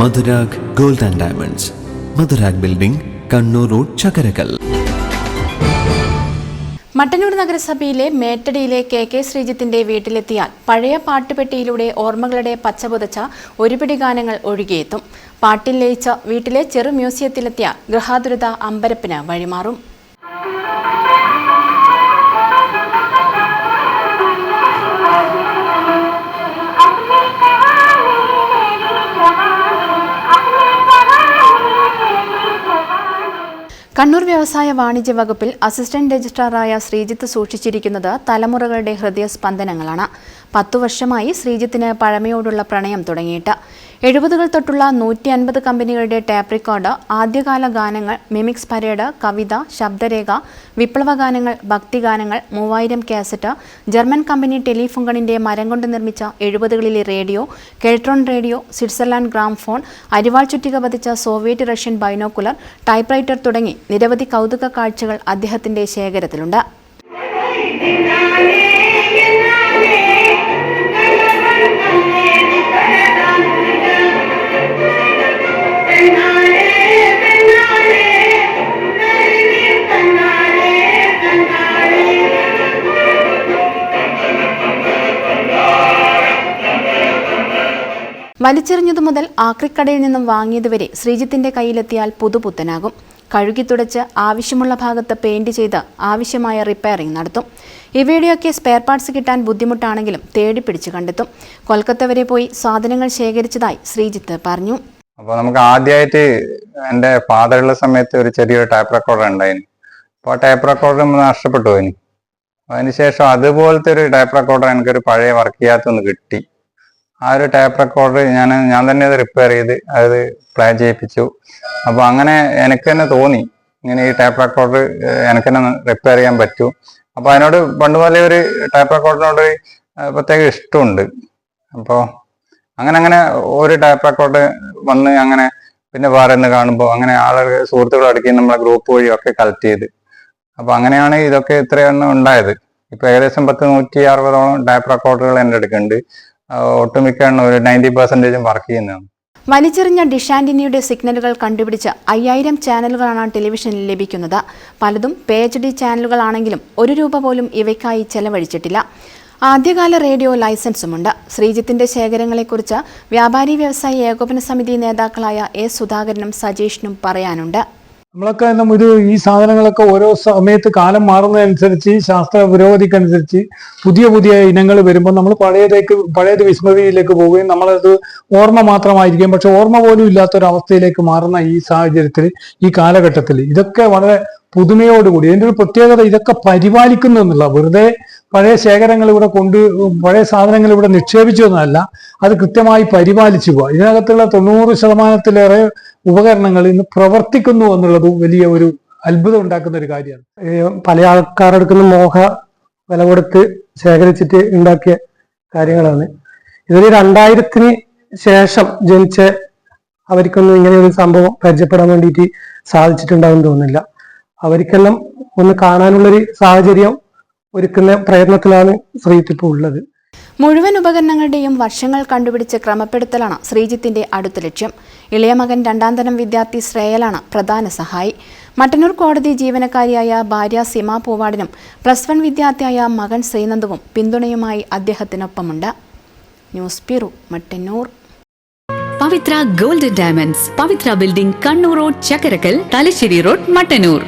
Madhurag gold and diamonds. Madhurag building Kannur road Chakkarakkal. Mattannur നഗരസഭയിലെ മേട്ടടിയിലെ K K ശ്രീജിത്തിന്റെ വീട്ടിലെത്തിയാൽ പഴയ പാട്ടുപെട്ടിയിലൂടെ ഓർമ്മകളുടെ പച്ചപുതച്ച ഒരുപിടി ഗാനങ്ങൾ ഒഴുകിയെത്തും. പാട്ടിൽ ലയിച്ച വീട്ടിലെ ചെറു മ്യൂസിയത്തിലെത്തിയ ഗൃഹാതുരത അമ്പരപ്പിന് വഴിമാറും. കണ്ണൂർ വ്യവസായ വാണിജ്യ വകുപ്പിൽ അസിസ്റ്റന്റ് രജിസ്ട്രാറായ ശ്രീജിത്ത് സൂക്ഷിച്ചിരിക്കുന്നത് തലമുറകളുടെ ഹൃദയസ്പന്ദനങ്ങളാണ്. പത്തു വർഷമായി ശ്രീജിത്തിന് പഴമയോടുള്ള പ്രണയം തുടങ്ങിയിട്ട് എഴുപതുകൾ തൊട്ടുള്ള നൂറ്റി അൻപത് കമ്പനികളുടെ ടാപ്പ് റെക്കോർഡ് ആദ്യകാല ഗാനങ്ങൾ മിമിക്സ് പരേഡ് കവിത ശബ്ദരേഖ വിപ്ലവ ഗാനങ്ങൾ ഭക്തിഗാനങ്ങൾ മൂവായിരം കാസറ്റ് ജർമ്മൻ കമ്പനി ടെലിഫോണിന്റെ മരം കൊണ്ട് നിർമ്മിച്ച എഴുപതുകളിലെ radio Keltron radio Switzerland gramophone അരിവാൾ ചുറ്റിക പതിച്ച സോവിയറ്റ് റഷ്യൻ ബൈനോക്കുലർ ടൈപ്പ്റൈറ്റർ തുടങ്ങി നിരവധി കൗതുക കാഴ്ചകൾ അദ്ദേഹത്തിന്റെ ശേഖരത്തിലുണ്ട് വലിച്ചെറിഞ്ഞതു മുതൽ ആക്രിക്കടയിൽ നിന്നും വാങ്ങിയതുവരെ ശ്രീജിത്തിന്റെ കയ്യിലെത്തിയാൽ പുതുപുത്തനാകും. കഴുകി തുടച്ച് ആവശ്യമുള്ള ഭാഗത്ത് പെയിന്റ് ചെയ്ത് ആവശ്യമായ റിപ്പയറിംഗ് നടത്തും. ഇവയുടെയൊക്കെ സ്പെയർ പാർട്സ് കിട്ടാൻ ബുദ്ധിമുട്ടാണെങ്കിലും തേടി പിടിച്ചു കണ്ടെത്തും. കൊൽക്കത്ത വരെ പോയി സാധനങ്ങൾ ശേഖരിച്ചതായി ശ്രീജിത്ത് പറഞ്ഞു. അപ്പോൾ നമുക്ക് ആദ്യമായിട്ട് എന്റെ ഫാദറുള്ള സമയത്ത് ഒരു ചെറിയൊരു ടൈപ്പ് റെക്കോർഡർ ഉണ്ടായിരുന്നു. അപ്പോൾ ആ ടൈപ്പ് റെക്കോർഡർ നഷ്ടപ്പെട്ടു പോയി. അതിനുശേഷം അതുപോലത്തെ ഒരു ടൈപ്പ് റെക്കോർഡർ എനിക്കൊരു പഴയ വർക്ക് ചെയ്യാത്തൊന്ന് കിട്ടി. ആ ഒരു ടൈപ്പ് റെക്കോർഡർ ഞാൻ ഞാൻ തന്നെ അത് റിപ്പയർ ചെയ്ത് അത് പ്ലേ ചെയ്യിപ്പിച്ചു. അപ്പോൾ അങ്ങനെ എനിക്ക് തന്നെ തോന്നി. ഇങ്ങനെ ഈ ടൈപ്പ് റെക്കോർഡർ എനിക്ക് തന്നെ റിപ്പയർ ചെയ്യാൻ പറ്റൂ. അപ്പോൾ അതിനോട് പണ്ട് മുതലേ ഒരു ടൈപ്പ് റെക്കോർഡിനോട് പ്രത്യേക ഇഷ്ടമുണ്ട്. അപ്പോൾ അങ്ങനെ അങ്ങനെ ഒരു ടൈപ്പ് റെക്കോർഡ് വന്ന് അങ്ങനെ പിന്നെ വേറെ ഒന്ന് കാണുമ്പോൾ അങ്ങനെ ആളുകൾ സുഹൃത്തുക്കൾ അടുക്കി നമ്മളെ ഗ്രൂപ്പ് വഴി ഒക്കെ കളക്ട് ചെയ്ത്. അപ്പൊ അങ്ങനെയാണ് ഇതൊക്കെ ഇത്രയൊന്നും ഉണ്ടായത്. ഇപ്പൊ ഏകദേശം പത്ത് നൂറ്റി അറുപതോളം ടൈപ്പ് റെക്കോർഡുകൾ എന്റെ അടുക്കുണ്ട്. ഒട്ടുമിക്ക ഒരു നയന്റി പെർസെന്റേജും വർക്ക് ചെയ്യുന്നതാണ്. വലിച്ചെറിഞ്ഞ ഡിഷാൻഡിനിയുടെ സിഗ്നലുകൾ കണ്ടുപിടിച്ച് അയ്യായിരം ചാനലുകളാണ് ടെലിവിഷനിൽ ലഭിക്കുന്നത്. പലതും പേജ് ഡി ചാനലുകളാണെങ്കിലും ഒരു രൂപ പോലും ഇവയ്ക്കായി ചെലവഴിച്ചിട്ടില്ല. ആദ്യകാല റേഡിയോ ലൈസൻസുമുണ്ട്. ശ്രീജിത്തിന്റെ ശേഖരങ്ങളെക്കുറിച്ച് വ്യാപാരി വ്യവസായി ഏകോപന സമിതി നേതാക്കളായ എ സുധാകരനും സജീഷിനും പറയാനുണ്ട്. നമ്മളൊക്കെ ഇത് ഈ സാധനങ്ങളൊക്കെ ഓരോ സമയത്ത് കാലം മാറുന്നതനുസരിച്ച് ശാസ്ത്ര പുരോഗതിക്കനുസരിച്ച് പുതിയ പുതിയ ഇനങ്ങൾ വരുമ്പോൾ നമ്മൾ പഴയതേക്ക് പഴയത് വിസ്മൃതിയിലേക്ക് പോവുകയും നമ്മളത് ഓർമ്മ മാത്രമായിരിക്കും പക്ഷെ ഓർമ്മ പോലും ഇല്ലാത്തൊരവസ്ഥയിലേക്ക് മാറുന്ന ഈ സാഹചര്യത്തിൽ ഈ കാലഘട്ടത്തിൽ. ഇതൊക്കെ വളരെ പുതുമയോടുകൂടി അതിന്റെ ഒരു പ്രത്യേകത ഇതൊക്കെ പരിപാലിക്കുന്നു എന്നുള്ള വെറുതെ പഴയ ശേഖരങ്ങൾ ഇവിടെ കൊണ്ട് പഴയ സാധനങ്ങൾ ഇവിടെ നിക്ഷേപിച്ചു എന്നല്ല അത് കൃത്യമായി പരിപാലിച്ചു പോവുക ഇതിനകത്തുള്ള തൊണ്ണൂറ് ശതമാനത്തിലേറെ ഉപകരണങ്ങൾ ഇന്ന് പ്രവർത്തിക്കുന്നു എന്നുള്ളത് വലിയ ഒരു അത്ഭുതം ഉണ്ടാക്കുന്ന ഒരു കാര്യമാണ്. പല ആൾക്കാരെടുക്കുന്ന മോഹ വില കൊടുത്ത് ശേഖരിച്ചിട്ട് ഉണ്ടാക്കിയ കാര്യങ്ങളാണ്. ഇതൊരു രണ്ടായിരത്തിന് ശേഷം ജനിച്ച അവർക്കൊന്നും ഇങ്ങനെ ഒരു സംഭവം പരിചയപ്പെടാൻ വേണ്ടിയിട്ട് സാധിച്ചിട്ടുണ്ടാവും തോന്നുന്നില്ല. അവർക്കെല്ലാം ഒന്ന് കാണാനുള്ളൊരു സാഹചര്യം ഒരുക്കുന്ന പ്രയത്നത്തിലാണ് ശ്രീജിത്ത് ഇപ്പോൾ ഉള്ളത്. മുഴുവൻ ഉപകരണങ്ങളുടെയും വർഷങ്ങൾ കണ്ടുപിടിച്ച് ക്രമപ്പെടുത്തലാണ് ശ്രീജിത്തിന്റെ അടുത്ത ലക്ഷ്യം. ഇളയ മകൻ രണ്ടാം തരം വിദ്യാർത്ഥി ശ്രേയലാണ് പ്രധാന സഹായി. മട്ടന്നൂർ കോടതി ജീവനക്കാരിയായ ഭാര്യ സിമ പൂവാടിനും പ്ലസ് വൺ വിദ്യാർത്ഥിയായ മകൻ ശ്രീനന്ദവും പിന്തുണയുമായി അദ്ദേഹത്തിനൊപ്പമുണ്ട്. News bureau Mattannur. Pavithra gold diamonds Pavithra building Kannur road Chakkarakkal Thalassery road Mattannur.